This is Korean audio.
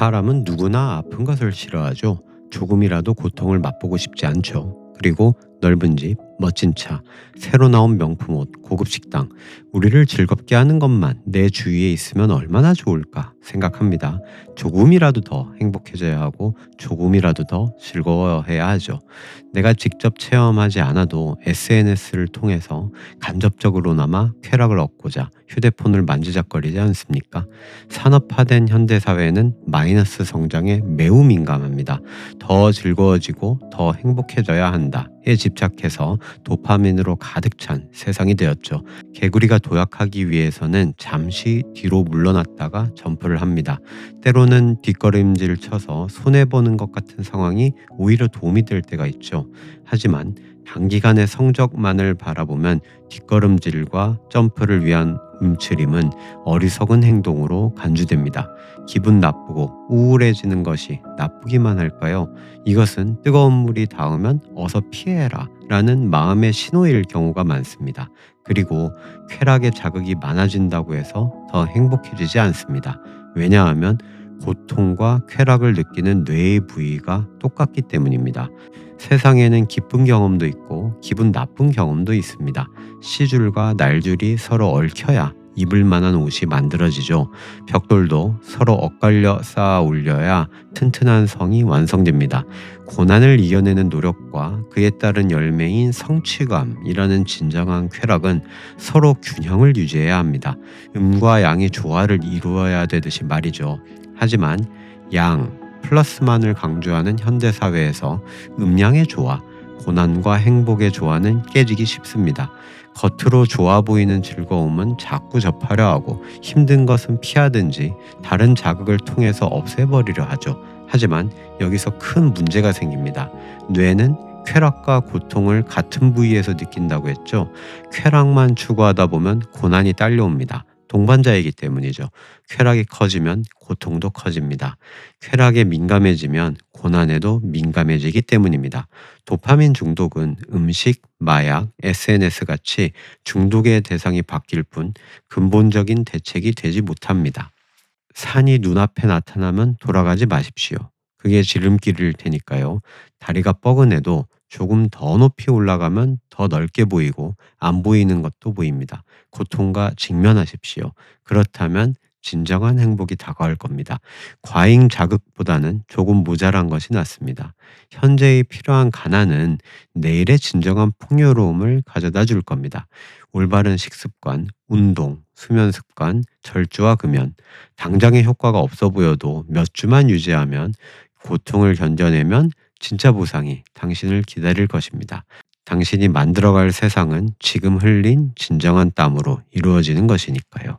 사람은 누구나 아픈 것을 싫어하죠. 조금이라도 고통을 맛보고 싶지 않죠. 그리고 넓은 집, 멋진 차, 새로 나온 명품 옷, 고급 식당, 우리를 즐겁게 하는 것만 내 주위에 있으면 얼마나 좋을까 생각합니다. 조금이라도 더 행복해져야 하고 조금이라도 더 즐거워해야 하죠. 내가 직접 체험하지 않아도 SNS를 통해서 간접적으로나마 쾌락을 얻고자 휴대폰을 만지작거리지 않습니까? 산업화된 현대사회는 마이너스 성장에 매우 민감합니다. 더 즐거워지고 더 행복해져야 한다 에 집착해서 도파민으로 가득 찬 세상이 되었죠. 개구리가 도약하기 위해서는 잠시 뒤로 물러났다가 점프를 합니다. 때로는 뒷걸음질 쳐서 손해보는 것 같은 상황이 오히려 도움이 될 때가 있죠. 하지만 단기간의 성적만을 바라보면 뒷걸음질과 점프를 위한 움츠림은 어리석은 행동으로 간주됩니다. 기분 나쁘고 우울해지는 것이 나쁘기만 할까요? 이것은 뜨거운 물이 닿으면 어서 피해라 라는 마음의 신호일 경우가 많습니다. 그리고 쾌락의 자극이 많아진다고 해서 더 행복해지지 않습니다. 왜냐하면 고통과 쾌락을 느끼는 뇌의 부위가 똑같기 때문입니다. 세상에는 기쁜 경험도 있고 기분 나쁜 경험도 있습니다. 시줄과 날줄이 서로 얽혀야 입을 만한 옷이 만들어지죠. 벽돌도 서로 엇갈려 쌓아 올려야 튼튼한 성이 완성됩니다. 고난을 이겨내는 노력과 그에 따른 열매인 성취감이라는 진정한 쾌락은 서로 균형을 유지해야 합니다. 음과 양의 조화를 이루어야 되듯이 말이죠. 하지만 양, 플러스만을 강조하는 현대 사회에서 음양의 조화, 고난과 행복의 조화는 깨지기 쉽습니다. 겉으로 좋아 보이는 즐거움은 자꾸 접하려 하고 힘든 것은 피하든지 다른 자극을 통해서 없애버리려 하죠. 하지만 여기서 큰 문제가 생깁니다. 뇌는 쾌락과 고통을 같은 부위에서 느낀다고 했죠. 쾌락만 추구하다 보면 고난이 딸려옵니다. 동반자이기 때문이죠. 쾌락이 커지면 고통도 커집니다. 쾌락에 민감해지면 고난에도 민감해지기 때문입니다. 도파민 중독은 음식, 마약, SNS 같이 중독의 대상이 바뀔 뿐 근본적인 대책이 되지 못합니다. 산이 눈앞에 나타나면 돌아가지 마십시오. 그게 지름길일 테니까요. 다리가 뻐근해도 조금 더 높이 올라가면 더 넓게 보이고 안 보이는 것도 보입니다. 고통과 직면하십시오. 그렇다면 진정한 행복이 다가올 겁니다. 과잉 자극보다는 조금 모자란 것이 낫습니다. 현재의 필요한 가난은 내일의 진정한 풍요로움을 가져다 줄 겁니다. 올바른 식습관, 운동, 수면 습관, 절주와 금연, 당장의 효과가 없어 보여도 몇 주만 유지하면 고통을 견뎌내면 진짜 보상이 당신을 기다릴 것입니다. 당신이 만들어갈 세상은 지금 흘린 진정한 땀으로 이루어지는 것이니까요.